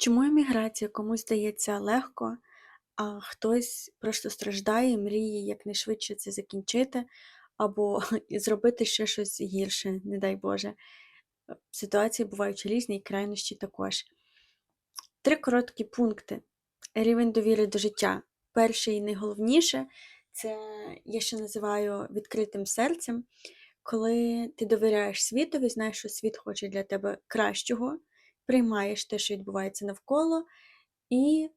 Чому еміграція комусь здається легко, а хтось просто страждає мріє якнайшвидше це закінчити, або зробити ще щось гірше, не дай Боже. Е, Ситуації бувають різні і крайнощі також. Три короткі пункти. Рівень довіри до життя. Перший і найголовніше це я ще називаю відкритим серцем, коли ти довіряєш світові, знаєш, що світ хоче для тебе кращого, приймаєш те, що відбувається навколо, і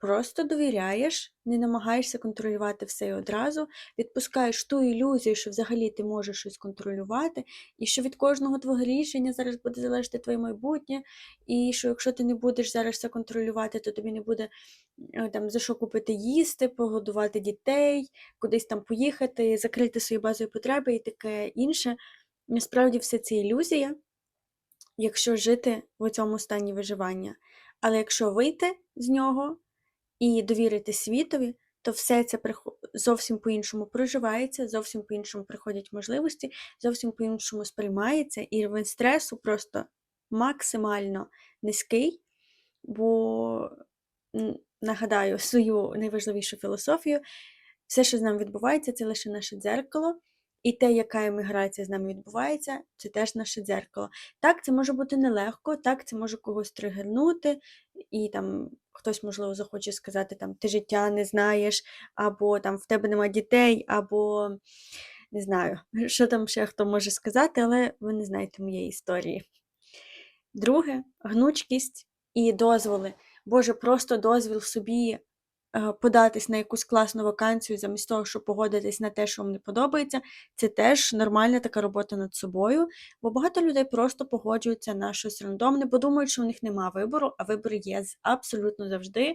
просто довіряєш, не намагаєшся контролювати все одразу, відпускаєш ту ілюзію, що взагалі ти можеш щось контролювати, і що від кожного твого рішення зараз буде залежати твоє майбутнє, і що якщо ти не будеш зараз це контролювати, то тобі не буде е, там за що купити їсти, погодувати дітей, кудись там поїхати, закрити свої базові потреби і таке інше. Насправді все це ілюзія, якщо жити в цьому стані виживання. Але якщо вийти з нього і довірити світові, то все це зовсім по-іншому проживається, зовсім по-іншому приходять можливості, зовсім по-іншому сприймається, і рівень стресу просто максимально низький, бо нагадаю свою найважливішу філософію: все, що з нами відбувається, це лише наше дзеркало. І те, яка еміграція з нами відбувається, це теж наше дзеркало. Так, це може бути нелегко, так, це може когось тригернути, і там хтось, можливо, захоче сказати, там, ти життя не знаєш, або там в тебе нема дітей, або не знаю, що там ще хто може сказати, але ви не знаєте моєї історії. Друге, гнучкість і дозволи. Боже, просто дозвіл собі податись на якусь класну вакансію, замість того, щоб погодитись на те, що вам не подобається, це теж нормальна така робота над собою. Бо багато людей просто погоджуються на щось рандомне, бо думають, що в них нема вибору, а вибір є абсолютно завжди.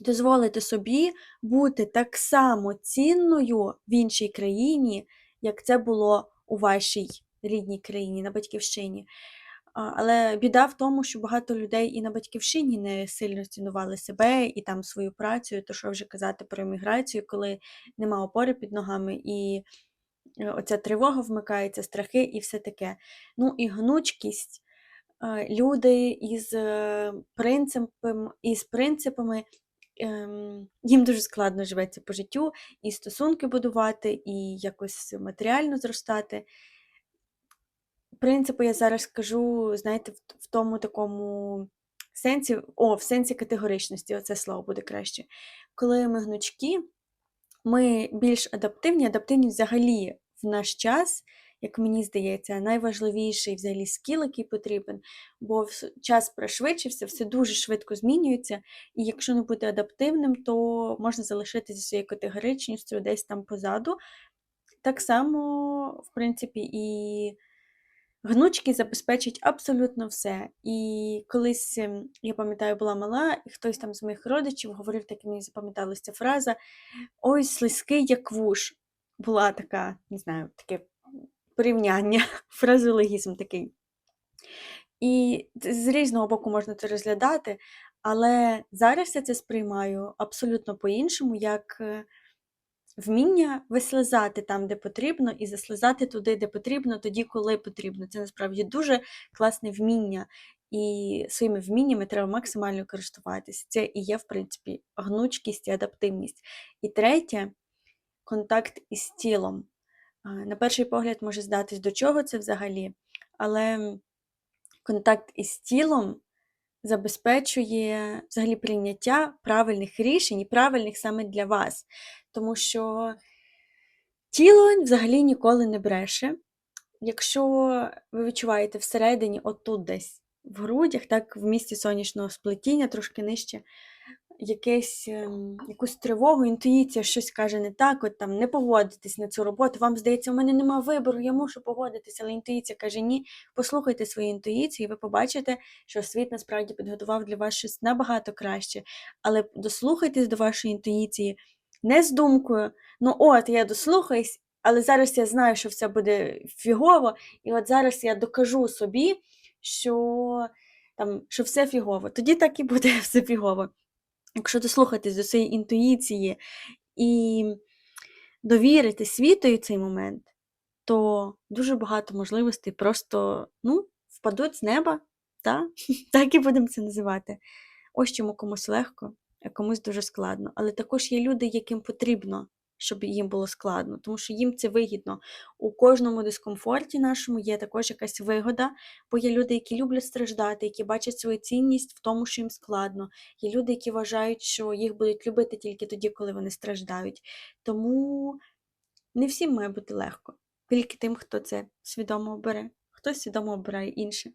Дозволити собі бути так само цінною в іншій країні, як це було у вашій рідній країні, на батьківщині. Але біда в тому, що багато людей і на батьківщині не сильно цінували себе і там свою працю, то що вже казати про еміграцію, коли нема опори під ногами, і е, оця тривога вмикається, страхи і все таке. Ну і гнучкість. Е, Люди із е, принципом, із принципами, ем, їм дуже складно живеться по життю, і стосунки будувати, і якось матеріально зростати принципи я зараз скажу, знаєте, в тому такому сенсі, о, в сенсі категоричності, оце слово буде краще. Коли ми гнучкі, ми більш адаптивні, адаптивні взагалі в наш час, як мені здається, найважливіший взагалі скіл, який потрібен, бо час пришвидшився, все дуже швидко змінюється, і якщо не бути адаптивним, то можна залишитися своєю категоричністю десь там позаду. Так само, в принципі, і Гнучкість забезпечить абсолютно все. І колись, ем, я пам'ятаю, була мала, і хтось там з моїх родичів говорив, так і мені запам'яталася ця фраза: Ой, слизький, як вуш. Була така, не знаю, таке порівняння, фразеологізм такий. І з різного боку можна це розглядати, але зараз я це сприймаю абсолютно по-іншому, як е, Вміння вислизати там, де потрібно, і заслизати туди, де потрібно, тоді, коли потрібно. Це насправді дуже класне вміння, і своїми вміннями треба максимально користуватися. Це і є, в принципі, гнучкість і адаптивність. І третє контакт із тілом. На перший погляд може здатись, до чого це взагалі, але контакт із тілом забезпечує взагалі прийняття правильних рішень і правильних саме для вас. Тому що тіло взагалі ніколи не бреше. Якщо ви відчуваєте всередині, отут десь в грудях, так, в місці сонячного сплетіння, трошки нижче, якесь, ем, якусь тривогу, інтуїція щось каже не так, от там не погодитесь на цю роботу. Вам здається, у мене нема вибору, я мушу погодитися, але інтуїція каже ні. Послухайте свою інтуїцію, і ви побачите, що світ насправді підготував для вас щось набагато краще. Але дослухайтесь до вашої інтуїції не з думкою, ну от я дослухаюсь, але зараз я знаю, що все буде фігово, і от зараз я докажу собі, що, там, що все фігово. Тоді так і буде все фігово. Якщо дослухатись до своєї інтуїції і довірити світові цей момент, то дуже багато можливостей просто ну, впадуть з неба. Та? Так і будемо це називати. Ось чому комусь легко, комусь дуже складно. Але також є люди, яким потрібно, щоб їм було складно, тому що їм це вигідно. У кожному дискомфорті нашому є також якась вигода, бо є люди, які люблять страждати, які бачать свою цінність в тому, що їм складно. Є люди, які вважають, що їх будуть любити тільки тоді, коли вони страждають. Тому не всім має бути легко, тільки тим, хто це свідомо обере. Хтось свідомо обирає інше.